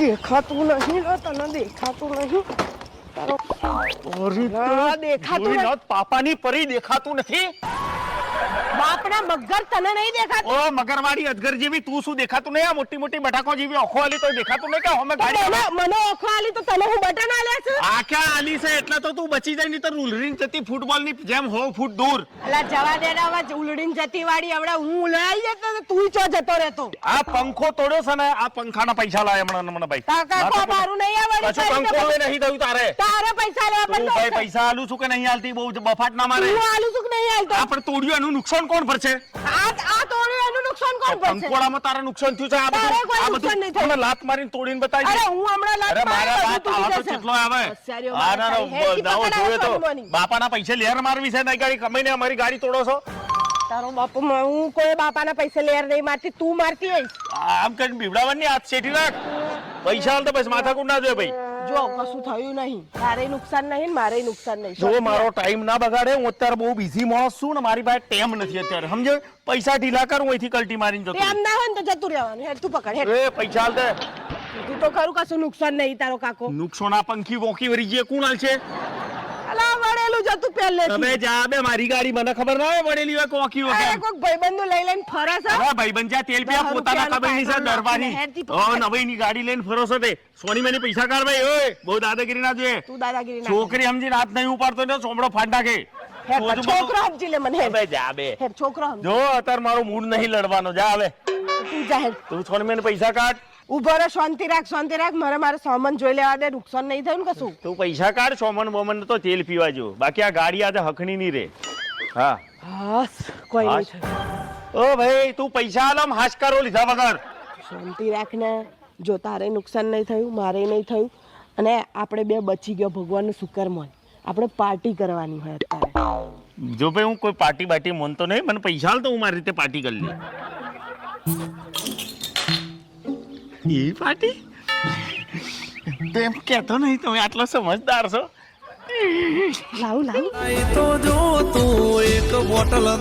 દેખાતું નહીં લો તને દેખાતું નહીં તારો દેખાતું. પાપાની પરી દેખાતું નથી બાપના મગર તને નહીં દેખાતો? ઓ મગરવાડી અજગર જેવી તું શું દેખાતું નહીં? આ મોટી મોટી બટાકો જેવી ઓખો આલી તો દેખાતું નહીં કે હમે ગાડી મને ઓખો આલી તો તને હું બટન આલ્યા છે? આ ક્યાં આલી છે એટલે તો તું બચી જાય નહીં તો ઉલડીન જતી ફૂટબોલની જેમ હો ફૂટ દૂર. અલા જવા દે ને આવા ઉલડીન જતી વાળી હમણાં હું ઉલાઈ જતો તો તું ચો જતો રહેતો? આ પંખો તોડ્યો છે ને આ પંખાના પૈસા લાય હમણાં મને ભાઈ. કાકા કો મારું નહીં આવડી પાછું પંખો હવે નહીં થયું તારે. તારે પૈસા લેવા તું ભાઈ પૈસા આલું છું કે નહીં આલતી? બહુ બફાટ ના મારે. હું આલું છું કે નહીં આલતો? આ પણ તોડ્યું એનું નુકસાન કોણ ભરશે? આ આ તોડ્યું એનું નુકસાન કોણ ભરશે? પંખોડામાં તારા નુકસાન થયું છે. આ બધું આ બધું તમે લાત મારીને તોડીને બતાવી અરે હું હમણાં લાત મારા મારે વાત બધું તો કેટલો આવે. આ ના મારા ના, દાવો પકડાવો તો. બાપાના પૈસે લેર મારવી છે નહીં ગાડી કમાઈને અમારી ગાડી તોડો છો. તારો બાપ હું કોઈ બાપાના પૈસે લેર નહીં મારતી તું મારતી હોય આમ કરીને બીવડાવવાની હાથ શેઠી રાખ પૈસા હાલ તો બસ માથાકૂટ ના જોઈએ ભાઈ. જો કશું થયું નહીં. તારે નુકસાન નહીં ને મારે નુકસાન નહીં. જો મારો ટાઈમ ના બગાડે હું અત્યારે બહુ બિઝી માણસ છું ને મારી પાસે ટેમ નથી અત્યારે. સમજે પૈસા ઢીલા કર હું અહીંથી કલ્ટી મારીને જતો તે ના હોય ને તો જતું રહેવાનું. હેડ તું પકડ હેડ. એ પૈસા હાલ દે. તું તો ખરું કશું નુકસાન નહીં તારો કાકો. નુકસાન આ પંખી વોકી વરી જે કોણ હાલ છે વળેલું જતું પહેલે તમે જા બે મારી ગાડી મને ખબર ના હોય વળેલી હોય કોકી અરે કોક ભાઈબંધ લઈ લઈને ફરે છે અરે ભાઈબંધ જા તેલ પીયા પોતાના રૂપિયાનું કમાઈની છે દરબારી નાખીને હેડથી પકડ. ગાડી લઈને ફરો છો તે. સોની મેની પૈસા કાઢ ભાઈ ઓય બહુ દાદાગીરી ના જોઈએ. તું દાદાગીરી ના છોકરી સમજી રાત નહીં ઉપાડતો ને સોમડો ફાટ નાખે. કર. છોકરો સમજી લે મને બે જા બે. છોકરો જો અત્યારે મારો મૂડ નહીં લડવાનો. જા હવે. તું જા તું સોની મેની પૈસા કાઢ. ઊભો રહે શાંતિ રાખ શાંતિ રાખ. મારે મારે સામાન જોઈ લેવા દે નુકસાન નહીં થયું ને કશું? તું પૈસા કાઢ સોમન બોમન તો તેલ પીવા જો. બાકી આ ગાડી આજે હકણી નહીં રે. હા. હાસ કોઈ નહીં થયું ઓ ભાઈ તું પૈસા આલમ હાશકારો લીધા વગર. શાંતિ રાખ ને જો તારે નુકસાન નહીં થયું મારે નહીં થયું અને આપણે બે બચી ગયો ભગવાનનું શુકર મન. આપણે પાર્ટી કરવાની હોય અત્યારે. જો ભાઈ હું કોઈ પાર્ટી બાટી મોનતો નહીં મને પૈસા આલ તો હું મારી રીતે પાર્ટી કરી લે એ પાર્ટી તો એમ કહેતો નહીં તમે આટલો સમજદાર છો. લાવું લાવું. તો જો તું એક બોટલ